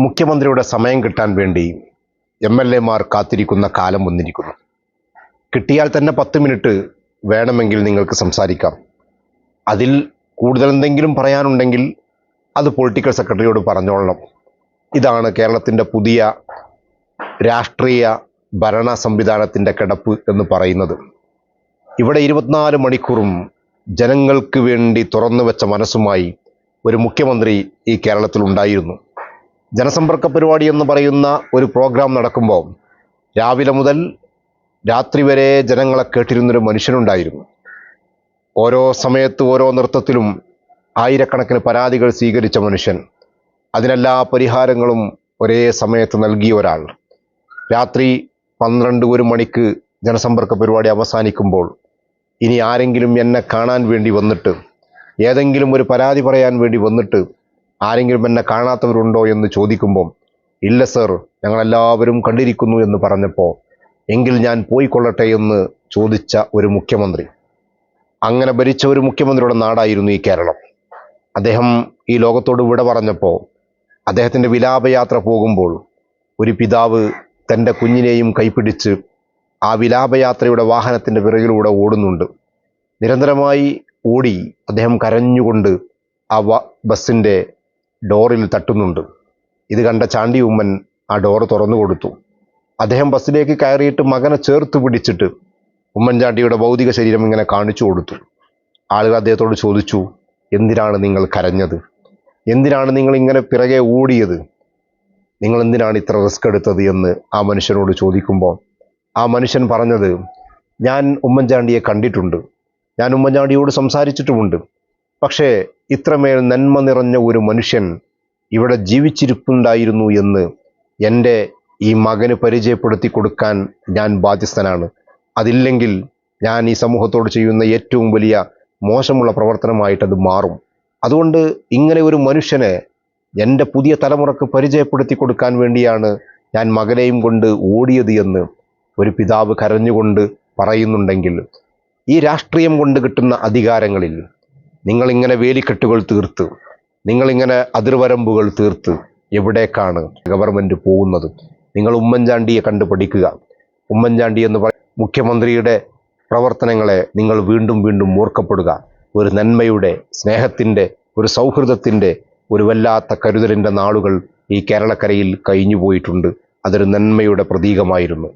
മുഖ്യമന്ത്രിയുടെ സമയം കിട്ടാൻ വേണ്ടി എം എൽ എമാർ കാത്തിരിക്കുന്ന കാലം വന്നിരിക്കുന്നു. കിട്ടിയാൽ തന്നെ പത്ത് മിനിറ്റ് വേണമെങ്കിൽ നിങ്ങൾക്ക് സംസാരിക്കാം. അതിൽ കൂടുതൽ എന്തെങ്കിലും പറയാനുണ്ടെങ്കിൽ അത് പൊളിറ്റിക്കൽ സെക്രട്ടറിയോട് പറഞ്ഞോളണം. ഇതാണ് കേരളത്തിന്റെ പുതിയ രാഷ്ട്രീയ ഭരണ സംവിധാനത്തിന്റെ കിടപ്പ് എന്ന് പറയുന്നത്. ഇവിടെ ഇരുപത്തിനാല് മണിക്കൂറും ജനങ്ങൾക്ക് വേണ്ടി തുറന്നു വെച്ച മനസ്സുമായി ഒരു മുഖ്യമന്ത്രി ഈ കേരളത്തിൽ ഉണ്ടായിരുന്നു. ജനസമ്പർക്ക പരിപാടി എന്ന് പറയുന്ന ഒരു പ്രോഗ്രാം നടക്കുമ്പോൾ രാവിലെ മുതൽ രാത്രി വരെ ജനങ്ങളെ കേട്ടിരുന്നൊരു മനുഷ്യനുണ്ടായിരുന്നു. ഓരോ സമയത്ത് ഓരോ നൃത്തത്തിലും ആയിരക്കണക്കിന് പരാതികൾ സ്വീകരിച്ച മനുഷ്യൻ. അതിനെല്ലാ പരിഹാരങ്ങളും ഒരേ സമയത്ത് നൽകിയ ഒരാൾ. രാത്രി പന്ത്രണ്ട് ഒരു മണിക്ക് ജനസമ്പർക്ക പരിപാടി അവസാനിക്കുമ്പോൾ ഇനി ആരെങ്കിലും എന്നെ കാണാൻ വേണ്ടി വന്നിട്ട് ഏതെങ്കിലും ഒരു പരാതി പറയാൻ വേണ്ടി വന്നിട്ട് ആരെങ്കിലും എന്നെ കാണാത്തവരുണ്ടോ എന്ന് ചോദിക്കുമ്പോൾ ഇല്ല സർ ഞങ്ങളെല്ലാവരും കണ്ടിരിക്കുന്നു എന്ന് പറഞ്ഞപ്പോൾ എങ്കിൽ ഞാൻ പോയിക്കൊള്ളട്ടെ എന്ന് ചോദിച്ച ഒരു മുഖ്യമന്ത്രി. അങ്ങനെ ഭരിച്ച ഒരു മുഖ്യമന്ത്രിയുടെ നാടായിരുന്നു ഈ കേരളം. അദ്ദേഹം ഈ ലോകത്തോട് വിട പറഞ്ഞപ്പോൾ അദ്ദേഹത്തിന്റെ വിലാപയാത്ര പോകുമ്പോൾ ഒരു പിതാവ് തന്റെ കുഞ്ഞിനെയും കൈപ്പിടിച്ച് ആ വിലാപയാത്രയുടെ വാഹനത്തിന്റെ പിറകിലൂടെ ഓടുന്നുണ്ട്. നിരന്തരമായി ഓടി അദ്ദേഹം കരഞ്ഞുകൊണ്ട് ആ ബസ്സിന്റെ ഡോറിൽ തട്ടുന്നുണ്ട്. ഇത് കണ്ട ചാണ്ടി ഉമ്മൻ ആ ഡോർ തുറന്നു കൊടുത്തു. അദ്ദേഹം ബസ്സിലേക്ക് കയറിയിട്ട് മകനെ ചേർത്ത് പിടിച്ചിട്ട് ഉമ്മൻചാണ്ടിയുടെ ഭൗതിക ശരീരം ഇങ്ങനെ കാണിച്ചു കൊടുത്തു. ആളുകൾ അദ്ദേഹത്തോട് ചോദിച്ചു എന്തിനാണ് നിങ്ങൾ കരഞ്ഞത്? എന്തിനാണ് നിങ്ങൾ ഇങ്ങനെ പിറകെ ഓടിയത്? നിങ്ങൾ എന്തിനാണ് ഇത്ര റിസ്ക് എടുത്തത്? എന്ന് ആ മനുഷ്യനോട് ചോദിക്കുമ്പോൾ ആ മനുഷ്യൻ പറഞ്ഞത് ഞാൻ ഉമ്മൻചാണ്ടിയെ കണ്ടിട്ടുണ്ട്. ഞാൻ ഉമ്മൻചാണ്ടിയോട് സംസാരിച്ചിട്ടുമുണ്ട്. പക്ഷേ ഇത്രമേൽ നന്മ നിറഞ്ഞ ഒരു മനുഷ്യൻ ഇവിടെ ജീവിച്ചിരിപ്പുണ്ടായിരുന്നു എന്ന് എന്റെ ഈ മകന് പരിചയപ്പെടുത്തി കൊടുക്കാൻ ഞാൻ ബാധ്യസ്ഥനാണ്. അതില്ലെങ്കിൽ ഞാൻ ഈ സമൂഹത്തോട് ചെയ്യുന്ന ഏറ്റവും വലിയ മോശമുള്ള പ്രവർത്തനമായിട്ടത് മാറും. അതുകൊണ്ട് ഇങ്ങനെ ഒരു മനുഷ്യനെ എന്റെ പുതിയ തലമുറയ്ക്ക് പരിചയപ്പെടുത്തി കൊടുക്കാൻ വേണ്ടിയാണ് ഞാൻ മകനെയും കൊണ്ട് ഓടിയത് എന്ന് ഒരു പിതാവ് കരഞ്ഞുകൊണ്ട് പറയുന്നുണ്ടെങ്കിൽ ഈ രാഷ്ട്രീയം കൊണ്ട് കിട്ടുന്ന അധികാരങ്ങളിൽ നിങ്ങളിങ്ങനെ വേലിക്കെട്ടുകൾ തീർത്ത് നിങ്ങളിങ്ങനെ അതിർവരമ്പുകൾ തീർത്ത് എവിടേക്കാണ് ഗവൺമെന്റ് പോകുന്നത്? നിങ്ങൾ ഉമ്മൻചാണ്ടിയെ കണ്ടു പഠിക്കുക ഉമ്മൻചാണ്ടി എന്ന് പറ മുഖ്യമന്ത്രിയുടെ പ്രവർത്തനങ്ങളെ നിങ്ങൾ വീണ്ടും വീണ്ടും ഓർക്കപ്പെടുക. ഒരു നന്മയുടെ സ്നേഹത്തിന്റെ ഒരു സൗഹൃദത്തിന്റെ ഒരു വല്ലാത്ത കരുതലിന്റെ നാളുകൾ ഈ കേരളക്കരയിൽ കഴിഞ്ഞു പോയിട്ടുണ്ട് അതൊരു നന്മയുടെ പ്രതീകമായിരുന്നു.